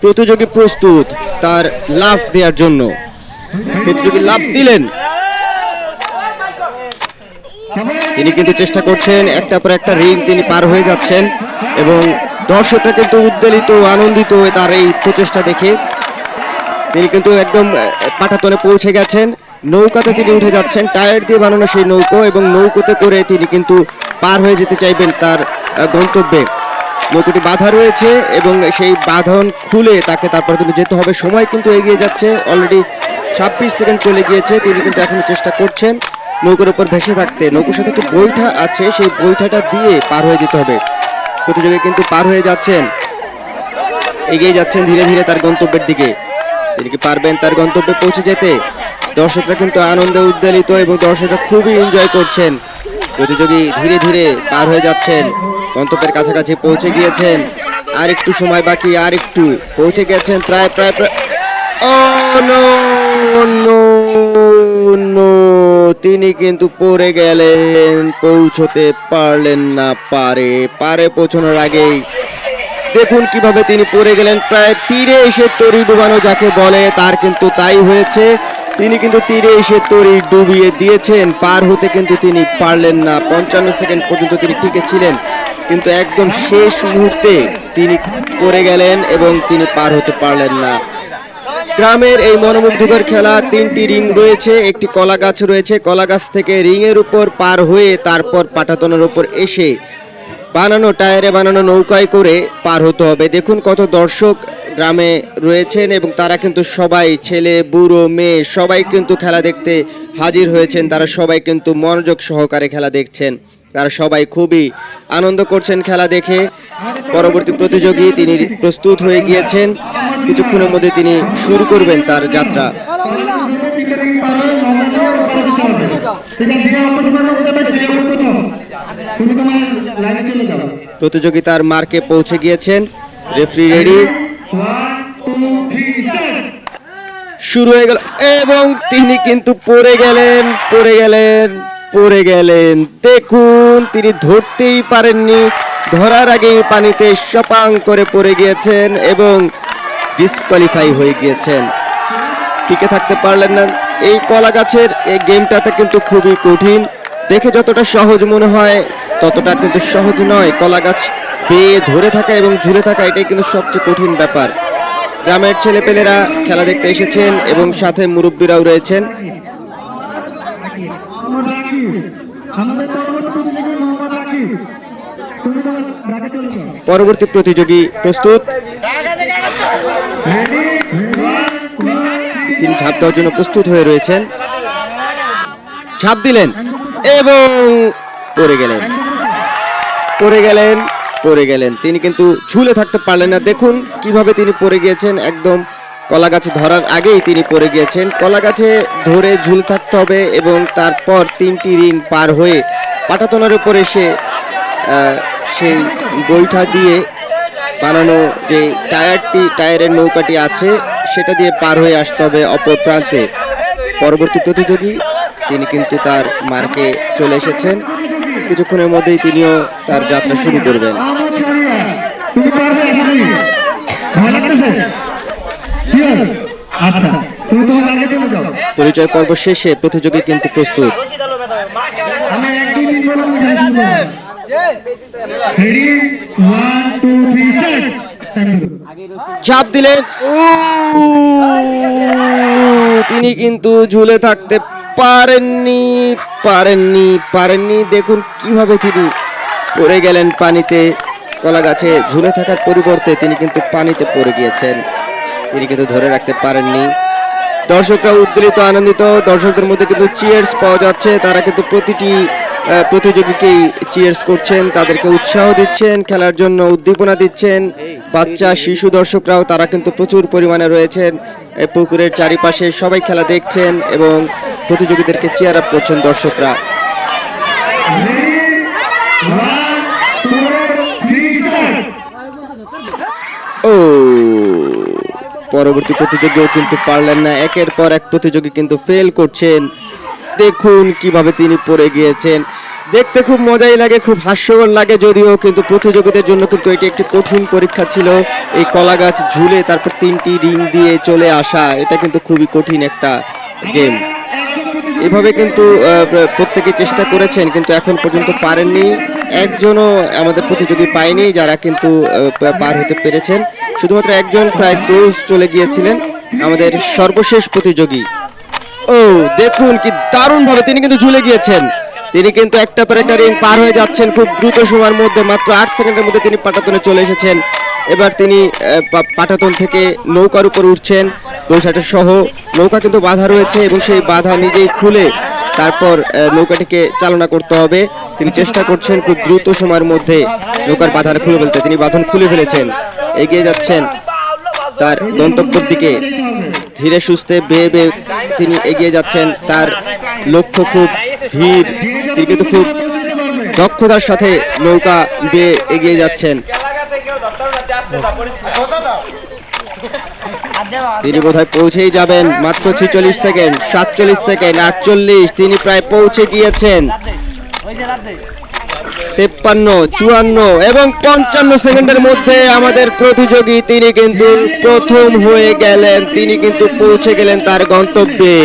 প্রতিযোগী প্রস্তুত তার লাভ দেওয়ার জন্য। প্রতিযোগী লাভ দিলেন। তিনি কিন্তু চেষ্টা করছেন একটা পর একটা রিং তিনি পার হয়ে যাচ্ছেন এবং দর্শকরা কিন্তু উদ্বেলিত আনন্দিত তার এই প্রচেষ্টা দেখে তিনি কিন্তু একদম আহ, পাটাতনে পৌঁছে গেছেন। নৌকাতে তিনি উঠে যাচ্ছেন। টায়ার দিয়ে বানানো সেই নৌকো এবং নৌকোতে করে তিনি কিন্তু পার হয়ে যেতে চাইবেন তার গন্তব্যে। নৌকোটি বাধা রয়েছে এবং সেই বাঁধন খুলে তাকে তারপর কিন্তু যেতে হবে। সময় কিন্তু এগিয়ে যাচ্ছে। অলরেডি ছাব্বিশ সেকেন্ড চলে গিয়েছে। তিনি কিন্তু এখনও চেষ্টা করছেন নৌকোর উপর ভেসে থাকতে। নৌকোর সাথে একটি বৈঠা আছে। সেই বৈঠাটা দিয়ে পার হয়ে যেতে হবে। প্রতিযোগী কিন্তু পার হয়ে যাচ্ছেন। এগিয়ে যাচ্ছেন ধীরে ধীরে তার গন্তব্যের দিকে। তিনি কি পারবেন তার গন্তব্যে পৌঁছে যেতে? দর্শকরা কিন্তু আনন্দে উদ্বেলিত এবং দর্শকরা খুবই এনজয় করছেন। প্রতিযোগী ধীরে ধীরে পার হয়ে যাচ্ছেন। গন্তব্যের কাছাকাছি পৌঁছে গিয়েছেন। আর একটু সময় বাকি আর একটু পৌঁছে গেছেন প্রায় প্রায় প্রায়. তিনি কিন্তু পড়ে গেলেন, পৌঁছতে পারলেন না পারে পারে পৌঁছানোর আগেই। দেখুন কীভাবে তিনি পড়ে গেলেন, প্রায় তীরে এসে তরি ডুবানো যাকে বলে, তার কিন্তু তাই হয়েছে। তিনি কিন্তু তীরে এসে তরি ডুবিয়ে দিয়েছেন। পার হতে কিন্তু তিনি পারলেন না। পঞ্চান্ন সেকেন্ড পর্যন্ত তিনি টিকে ছিলেন কিন্তু একদম শেষ মুহূর্তে তিনি পড়ে গেলেন এবং তিনি পার হতে পারলেন না। গ্রামের এই মনোমুগ্ধকর খেলা, তিনটি রিং রয়েছে, একটি কলা গাছ রয়েছে। কলা গাছ থেকে রিংয়ের উপর পার হয়ে তারপর পাটাতনের উপর এসে বানানো টায়ারে বানানো নৌকায় করে পার হতে হবে। দেখুন কত দর্শক গ্রামে রয়েছেন এবং তারা কিন্তু সবাই, ছেলে, বুড়ো, মেয়ে, সবাই কিন্তু খেলা দেখতে হাজির হয়েছেন। তারা সবাই কিন্তু মনোযোগ সহকারে খেলা দেখছেন। তারা সবাই খুবই আনন্দ করছেন খেলা দেখে। পরবর্তী প্রতিযোগী তিনি প্রস্তুত হয়ে গিয়েছেন। কিছুক্ষণের মধ্যে তিনি শুরু করবেন তার যাত্রা। প্রতিযোগিতার মার্কে পৌঁছে গিয়েছেন। Referee ready. শুরু হয়ে গেল এবং তিনি কিন্তু পড়ে গেলেন পড়ে গেলেন পড়ে গেলেন। দেখুন, তিনি ধরতেই পারেননি। ধরার আগেই পানিতে সপাং করে পড়ে গিয়েছেন এবং ডিসকোয়ালিফাই হয়ে গিয়েছেন। টিকে থাকতে পারলেন না। এই কলা গাছের এই গেমটাতে কিন্তু খুবই কঠিন। দেখে যতটা সহজ মনে হয় ততটা কিন্তু সহজ নয়। কলা গাছ বেয়ে ধরে থাকা এবং ঝুলে থাকা এটাই কিন্তু সবচেয়ে কঠিন ব্যাপার। গ্রামের ছেলেপেলেরা খেলা দেখতে এসেছেন এবং সাথে মুরব্বীরাও রয়েছেন। পরবর্তী প্রতিযোগী প্রস্তুত। তিনি ঝাঁপ দেওয়ার জন্য প্রস্তুত হয়ে রয়েছেন। ঝাঁপ দিলেন এবং পড়ে গেলেন। পড়ে গেলেন পড়ে গেলেন। তিনি কিন্তু ঝুলে থাকতে পারলেন না। দেখুন কীভাবে তিনি পড়ে গিয়েছেন। একদম কলা গাছে ধরার আগেই তিনি পড়ে গিয়েছেন। কলা গাছে ধরে ঝুল থাকতে হবে এবং তারপর তিনটি রিং পার হয়ে পাটাতনার উপর এসে সেই বইটা দিয়ে বানানো যে টায়ারটি, টায়ারের নৌকাটি আছে, সেটা দিয়ে পার হয়ে আসতে হবে অপর প্রান্তে। পরবর্তী প্রতিযোগী, তিনি কিন্তু তার মার্কে চলে এসেছেন। কিছুক্ষণের মধ্যেই তিনিও তার যাত্রা শুরু করবেন। পরিচয় পর্ব শেষে প্রতিযোগী কিন্তু প্রস্তুত। চাপ দিলেন। তিনি কিন্তু ঝুলে থাকতে পারেননি পারেননি পারেননি। দেখুন কীভাবে তিনি পড়ে গেলেন পানিতে। কলা গাছে ঝুলে থাকার পরিবর্তে তিনি কিন্তু পানিতে পড়ে গিয়েছেন। তিনি কিন্তু ধরে রাখতে পারেননি। দর্শকরা উদ্বেলিত আনন্দিত। দর্শকদের মধ্যে কিন্তু চিয়ার্স পাওয়া যাচ্ছে। তারা কিন্তু প্রতিটি প্রতিযোগীকেই চিয়ার্স করছেন। তাদেরকে উৎসাহ দিচ্ছেন, খেলার জন্য উদ্দীপনা দিচ্ছেন। বাচ্চা, শিশু দর্শকরাও, তারা কিন্তু প্রচুর পরিমাণে রয়েছেন। পুকুরের চারিপাশে সবাই খেলা দেখছেন এবং প্রতিযোগীদেরকে চেয়ার আপ করছেন দর্শকরা। ও, পরবর্তী প্রতিযোগীও কিন্তু পারলেন না। একের পর এক প্রতিযোগী কিন্তু ফেল করছেন। দেখুন কীভাবে তিনি পড়ে গিয়েছেন। দেখতে খুব মজাই লাগে, খুব হাস্যকর লাগে যদিও, কিন্তু প্রতিযোগীদের জন্য কিন্তু এটি একটি কঠিন পরীক্ষা ছিল। এই কলা গাছ ঝুলে তারপর তিনটি রিং দিয়ে চলে আসা, এটা কিন্তু খুবই কঠিন একটা গেম এভাবে কিন্তু প্রত্যেকে চেষ্টা করেছেন, কিন্তু এখন পর্যন্ত পারেননি। একজনও আমাদের প্রতিযোগী পায়নি, যারা কিন্তু পার হতে পেরেছেন। শুধুমাত্র একজন প্রায় ক্লোজ চলে গিয়েছিলেন, আমাদের সর্বশেষ প্রতিযোগী। ও, দেখুন কি দারুণভাবে তিনি কিন্তু ঝুলে গিয়েছেন। তিনি কিন্তু একটা পর একটা রিং পার হয়ে যাচ্ছেন খুব দ্রুত সময়ের মধ্যে, মাত্র আট সেকেন্ডের মধ্যে তিনি পাটাতনে চলে এসেছেন। এবার তিনি পাটাতন থেকে নৌকার উপর উঠছেন, বৈশাটের সহ। নৌকা কিন্তু বাধা রয়েছে এবং সেই বাধা নিজেই খুলে তারপর নৌকাটিকে চালনা করতে হবে। তিনি চেষ্টা করছেন খুব দ্রুত সময়ের মধ্যে নৌকার বাধা খুলে ফেলতে। তিনি বাঁধন খুলে ফেলেছেন, এগিয়ে যাচ্ছেন তার গন্তব্যের দিকে। ধীরে সুস্থে বেয়ে বেয়ে তিনি এগিয়ে যাচ্ছেন, তার লক্ষ্য খুব ধীর। তিনি কিন্তু খুব দক্ষতার সাথে নৌকা বেয়ে এগিয়ে যাচ্ছেন। তিনি বোধহয় পৌঁছেই যাবেন মাত্র ছিচল্লিশ সেকেন্ড, সাতচল্লিশ সেকেন্ড, আটচল্লিশ, তিনি প্রায় পৌঁছে গিয়েছেন। তেপ্পান্ন, চুয়ান্ন এবং পঞ্চান্ন সেকেন্ডের মধ্যে আমাদের প্রতিযোগী তিনি কিন্তু প্রথম হয়ে গেলেন, তিনি কিন্তু পৌঁছে গেলেন তার গন্তব্যে।